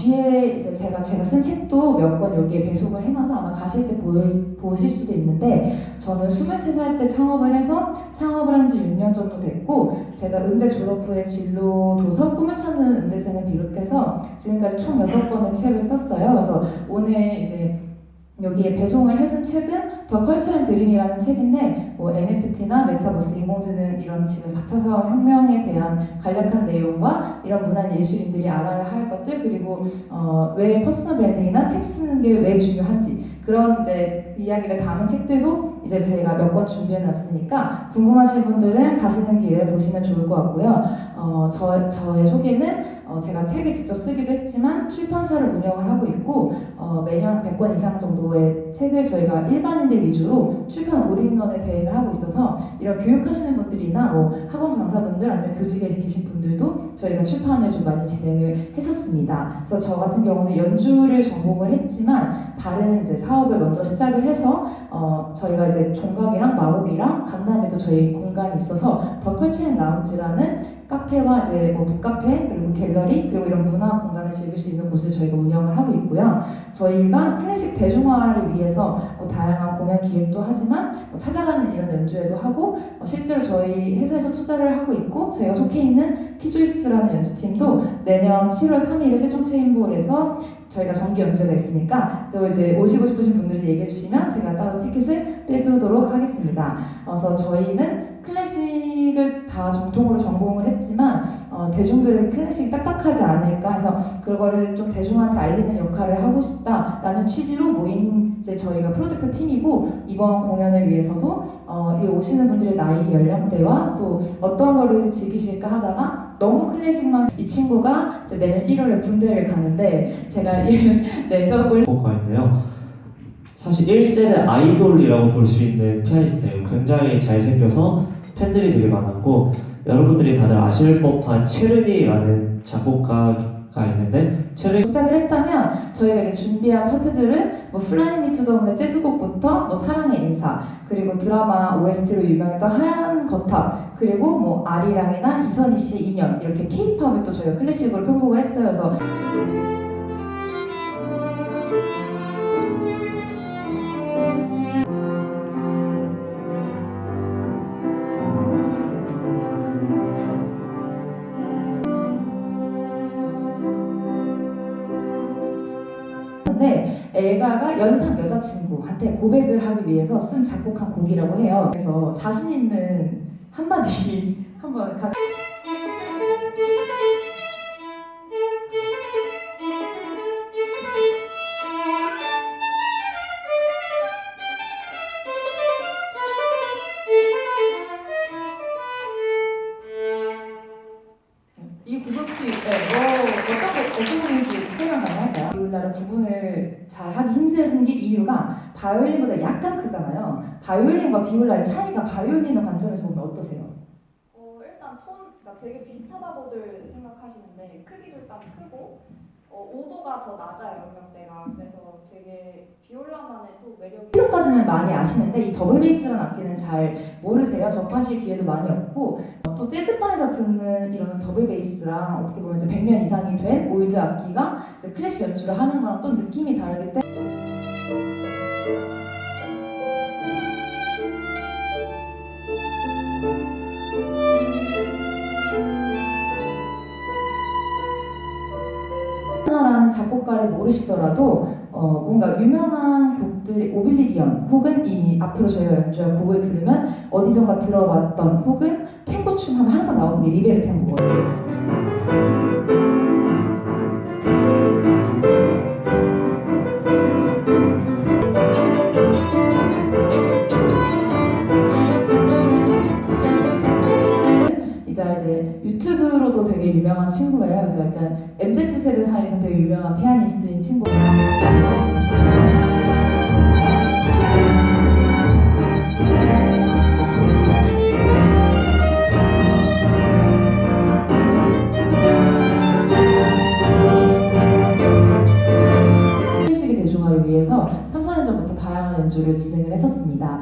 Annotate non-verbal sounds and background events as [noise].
뒤에 이제 제가 제가 쓴 책도 몇 권 여기에 배속을 해놔서 아마 가실 때 보이, 보실 수도 있는데 저는 23살 때 창업을 해서 창업을 한 지 6년 정도 됐고 제가 음대 졸업 후에 진로 도서 꿈을 찾는 음대생을 비롯해서 지금까지 총 6권의 책을 썼어요. 그래서 오늘 이제 여기에 배송을 해둔 책은 더 컬처 앤 드림이라는 책인데 뭐 NFT나 메타버스 인공지능 이런 지금 4차 산업혁명에 대한 간략한 내용과 이런 문화 예술인들이 알아야 할 것들 그리고 어, 왜 퍼스널 브랜딩이나 책 쓰는 게 왜 중요한지 그런 이제 이야기를 담은 책들도 이제 저희가 몇 권 준비해 놨으니까 궁금하신 분들은 가시는 길에 보시면 좋을 것 같고요. 어, 저, 저의 소개는 어, 제가 책을 직접 쓰기도 했지만 출판사를 운영을 하고 있고 어, 매년 100권 이상 정도의 책을 저희가 일반인들 위주로 출판 올인원에 대행을 하고 있어서 이런 교육하시는 분들이나 뭐 학원 강사분들 아니면 교직에 계신 분들도 저희가 출판 을 좀 많이 진행을 했었습니다. 그래서 저 같은 경우는 연주를 전공을 했지만 다른 이제 사업을 먼저 시작을 해서 어, 저희가 이제 종각이랑 마곡이랑 강남에도 저희 공간이 있어서 더 컬처앤 라운지라는 카페와 이제 뭐 북카페 그리고 갤러리 그리고 이런 문화 공간을 즐길 수 있는 곳을 저희가 운영을 하고 있고요. 저희가 클래식 대중화를 위해서 뭐 다양한 공연 기획도 하지만 뭐 찾아가는 이런 연주회도 하고 어, 실제로 저희 회사에서 투자를 하고 있고 저희가 속해 있는 키조이스라는 연주 팀도 내년 7월 3일에 세종 체인볼에서 저희가 정기 연주회가 있으니까 또 이제 오시고 싶으신 분들이 얘기해 주시면 제가 따로 티켓을 빼두도록 하겠습니다. 그래서 저희는 클래식을 다 정통으로 전공을 했지만 어, 대중들의 클래식이 딱딱하지 않을까 해서 그거를 좀 대중한테 알리는 역할을 하고 싶다라는 취지로 모인 이제 저희가 프로젝트 팀이고 이번 공연을 위해서도 어, 이 오시는 분들의 나이 연령대와 또 어떤 거를 즐기실까 하다가 너무 클래식만 이 친구가 이제 내년 1월에 군대를 가는데 제가 이- [laughs] 네, 보컬인데요. 사실 1세대 아이돌이라고 볼 수 있는 피아니스트예요. 굉장히 잘생겨서 팬들이 되게 많았고 여러분들이 다들 아실 법한 체르니라는 작곡가 가 있는데 체르니 시작을 했다면 저희가 이제 준비한 파트들은 뭐 플라이 미투더 문의 재즈곡부터 뭐 사랑의 인사 그리고 드라마 OST로 유명했던 하얀 거탑 그리고 뭐 아리랑이나 이선희 씨 인연 이렇게 케이팝을 또 저희가 클래식으로 편곡을 했어요. 그래서 근데 엘가가 연상 여자친구한테 고백을 하기 위해서 쓴 작곡한 곡이라고 해요. 그래서 자신 있는 한마디 [laughs] 한번 가... 이곡 혹시 네, 뭐 어떤 거 어떤 곡인지 설명 가능할까요? 바이올라를 구분을 잘 하기 힘든 게 이유가 바이올린보다 약간 크잖아요. 바이올린과 비올라의 차이가 바이올린의 관점에서 보면 어떠세요? 어, 일단 톤, 그러니까 되게 비슷하다고들 생각하시는데 크기도 일단 크고 어, 오도가 더 낮아요 연령대가 그래서 되게 비올라만의 또 매력이 필요까지는 많이 아시는데 이 더블 베이스라는 악기는 잘 모르세요. 접하실 기회도 많이 없고 어, 또 재즈바에서 듣는 이런 더블 베이스랑 어떻게 보면 이제 100년 이상이 된 올드 악기가 이제 클래식 연주를 하는 거랑 또 느낌이 다르기 때문에 라는 작곡가를 모르시더라도 어, 뭔가 유명한 곡들이 오빌리비언 혹은 이 앞으로 저희가 연주할 곡을 들으면 어디선가 들어봤던 혹은 탱고 춤 하면 항상 나오는 게 리베르 탱고거든요. 진짜 이제 유튜브로도 되게 유명한 친구예요. 그래서 일단 MZ 세대 사이에서 되게 유명한 피아니스트인 친구. 클래식의 대중화를 위해서 3, 4년 전부터 다양한 연주를 진행을 했었습니다.